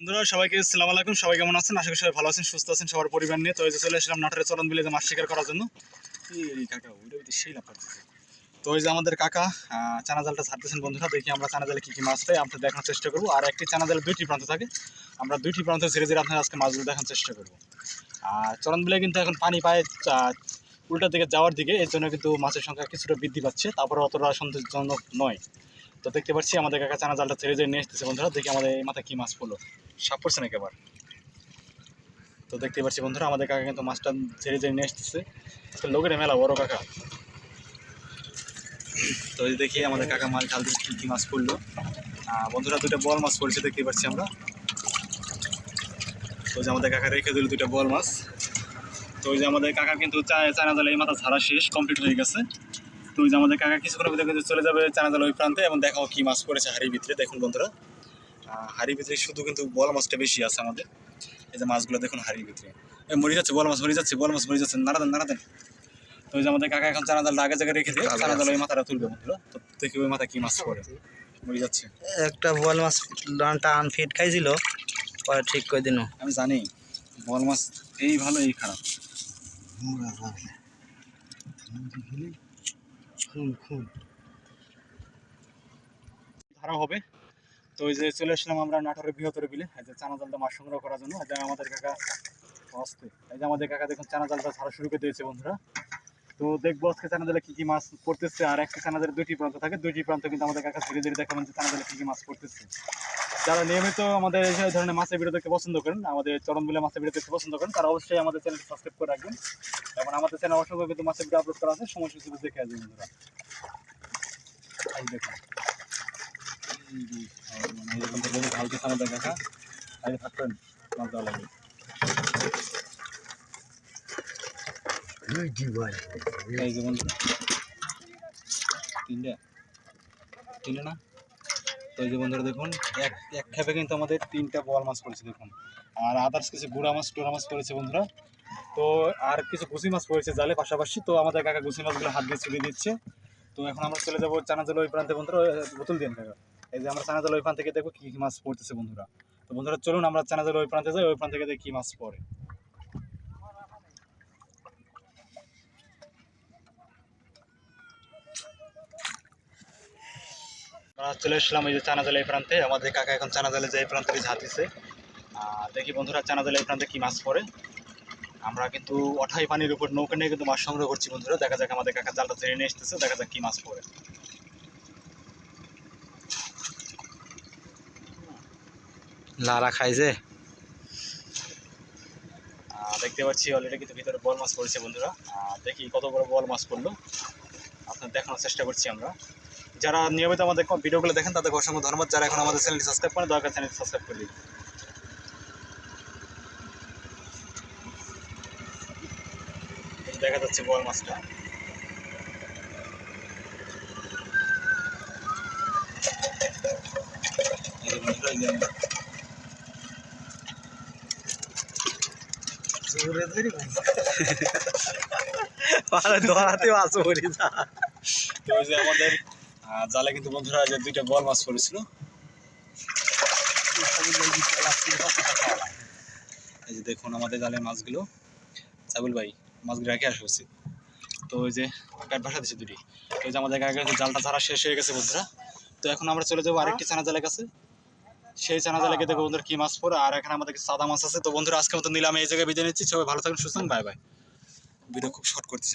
বন্ধুরা সবাইকে সালাম আলাইকুম। সবাই কেমন আছেন? আশা করি সবাই ভালো আছেন সুস্থ আছেন সবার পরিবার নিয়ে। তো এই যে চলে এসেছিলাম নাটোরের চলন বিলে মাছ শিকার করার জন্য। সেই লাভ তো ওই যে আমাদের কাকা চানা জালটা ছাড়তেছেন বন্ধুরা দেখি আমরা চানা জালে কী কী মাছ পাই আপনাদের দেখানোর চেষ্টা করব। আর একটি চানা জালে দুইটি প্রান্ত থাকে। আমরা দুইটি প্রান্ত ছেড়ে ছেড়ে আপনার আজকে মাছগুলো দেখানোর চেষ্টা করব। আর চলন বিলে কিন্তু এখন পানি পায় আহ, উল্টা দিকে যাওয়ার দিকে এর জন্য কিন্তু মাছের সংখ্যা কিছুটা বৃদ্ধি পাচ্ছে। তারপরে অতটা সন্তোষজনক নয়। তো দেখতে পাচ্ছি আমাদের কাকা চানা জালটা ছেড়ে যেয়ে নিয়ে এসতেছে বন্ধুরা। দেখি আমাদের এই মাথায় কী মাছ পড়ল। সাপ পড়ছে নাকি আবার? তো দেখতে পাচ্ছি বন্ধুরা, আমাদের কাকা কিন্তু মাছটা ছেড়ে ছেড়ে নিয়ে আসতেছে। তো লোকের মেলা, বড় কাকা। তো দেখি আমাদের কাকা মাছ ঢাল কী কী মাছ পড়ল। বন্ধুরা দুটো বল মাছ পড়ছে দেখতে পাচ্ছি আমরা। তো যে আমাদের কাকা রেখে দিল দুটো বল মাছ। তো ওই যে আমাদের কাকা কিন্তু চা- চায়না জালে এই মাথা ঝাড়া শেষ কমপ্লিট হয়ে গেছে। তো ওই যে আমাদের কাকা কিছুক্ষণের ভিতরে কিন্তু চলে যাবে চায়না জাল ওই প্রান্তে এবং দেখাও কি মাছ পড়েছে হাড়ির ভিতরে দেখুন বন্ধুরা। হাড়ির ভিতরে শুধু কিন্তু বল মাছটা বেশি আছে আমাদের। এই যে মাছগুলো দেখুন হাড়ির ভিতরে। মরে যাচ্ছে বল মাছ মরে যাচ্ছে বল মাছ মরে যাচ্ছে। নাড়া দেন নাড়া দেন। তো ওই যে আমাদের কাকা এখন চানা জালটা আগে জায়গায় রেখে দিয়ে চানা জাল ওই মাথাটা তুলবে বন্ধুরা। তো দেখি ওই মাথা কি মাছ পড়ে। মরে যাচ্ছে। একটা বল মাছ ডানটা আনফিট খাইছিল পরে ঠিক করে দিন আমি জানি বল মাছ এই ভালো এই খারাপ ধারা হবে। তো ওই যে চলে আসলাম আমরা নাটোরের বৃহত্তর বিলে, এই যে চানা জালটা মাছ সংগ্রহ করার জন্য। এই যে আমাদের কাকা আসতে এই যে আমাদের কাকা দেখুন, চানা জালটা ছাড়া শুরু করে দিয়েছে বন্ধুরা। তো দেখব আজকে চানা জালে কি কি মাছ পড়তেছে। আর একটা চানা জালে দুইটি প্রান্ত থাকে। দুইটি প্রান্ত কিন্তু আমাদের কাকা ধীরে ধীরে দেখাবেন যে চানা জালে কি কি মাছ পড়তেছে। যারা নিয়মিত আমাদের এই ধরনের মাছের ভিডিও দেখতে পছন্দ করেন আমাদের চরম বিলে মাছের ভিডিও দেখতে পছন্দ করেন তারা অবশ্যই আমাদের চ্যানেলটি সাবস্ক্রাইব করে রাখবেন। এবং আমাদের চ্যানেল অসংখ্য কিন্তু মাছের ভিডিও আপলোড করা আছে সময় সুযোগ দেখে আসবেন বন্ধুরা। এই দেখুন। এই যে, এরকম করে আমাদের কাকা আগে থাকবেন মাছ দেওয়া লাগবে। এই যে বন্ধু তিনটা। তিনটা না? তো এই যে বন্ধুরা দেখুন, এক এক খেপে কিন্তু আমাদের তিনটা বল মাছ পড়েছে, দেখুন। আর আদার্স কিছু গুড়া মাছ টোরা মাছ পড়েছে বন্ধুরা। তো আর কিছু গুছি মাছ পড়েছে জালে পাশাপাশি। তো আমাদের কাকা গুছি মাছগুলো হাত দিয়ে ছুড়ে দিচ্ছে। তো এখন আমরা চলে যাব চানাজল ওই প্রান্তে বন্ধুরা বোতল দিয়ে কাকা। এই যে আমরা চানাজল ওই প্রান্ত থেকে দেখব কী কী মাছ পড়তেছে বন্ধুরা। তো বন্ধুরা চলুন আমরা চানাজল ওই প্রান্তে যাই, ওই প্রান্ত থেকে দেখি কী মাছ পড়ে। চলে এসলাম এই যে চানাজালে এই প্রান্তে। আমাদের কাকা এখন চানাজালে যে এই প্রান্তে ঝাঁতিছে দেখি বন্ধুরা চানাজালে এই প্রান্তে কি মাছ পড়ে। আমরা কিন্তু অঠাই পানির উপর নৌকা নিয়ে কিন্তু মাছ সংগ্রহ করছি বন্ধুরা। দেখা যাক আমাদের কাকা জালটা ছেড়ে নিয়ে এসতেছে দেখা যাক কি মাছ পড়ে। লারা খাইছে দেখতে পাচ্ছি অলরেডি কিন্তু ভিতরে বল মাছ পড়েছে বন্ধুরা। দেখি কত বড় বল মাছ পড়ল। আপনার দেখানোর চেষ্টা করছি আমরা। যারা নিয়মিত আমাদের ভিডিওগুলো দেখেন তাদের অসংখ্য ধন্যবাদ। যারা এখন আমাদের চ্যানেলটি সাবস্ক্রাইব করেন দরকার চ্যানেলটি সাবস্ক্রাইব করে দিন। দেখা যাচ্ছে বল মাছটা। ধরাতে তো যে আমাদের জালে কিন্তু বন্ধুরা যে দুইটা বল মাছ পড়েছিল। এই যে দেখুন আমাদের জালের মাছগুলো। সাবুল ভাই, মাছগুলো রেখে আসা উচিত তো ওই যে কাঠ ভাষা দিচ্ছে দুটি। ওই যে আমাদের আগে জালটা ছাড়া শেষ হয়ে গেছে বন্ধুরা। তো এখন আমরা চলে যাব আরেকটি চানা জালের কাছে। সেই চানা জালে দেখব বন্ধুরা কি মাছ পড়ে। আর এখানে আমাদের সাদা মাছ আছে। তো বন্ধুরা আজকে মতো নিলাম এই জায়গায় বিদায় নিচ্ছি। সবাই ভালো থাকুন, সুস্থ বাই বাই। ভিডিও খুব শর্ট করতেছি।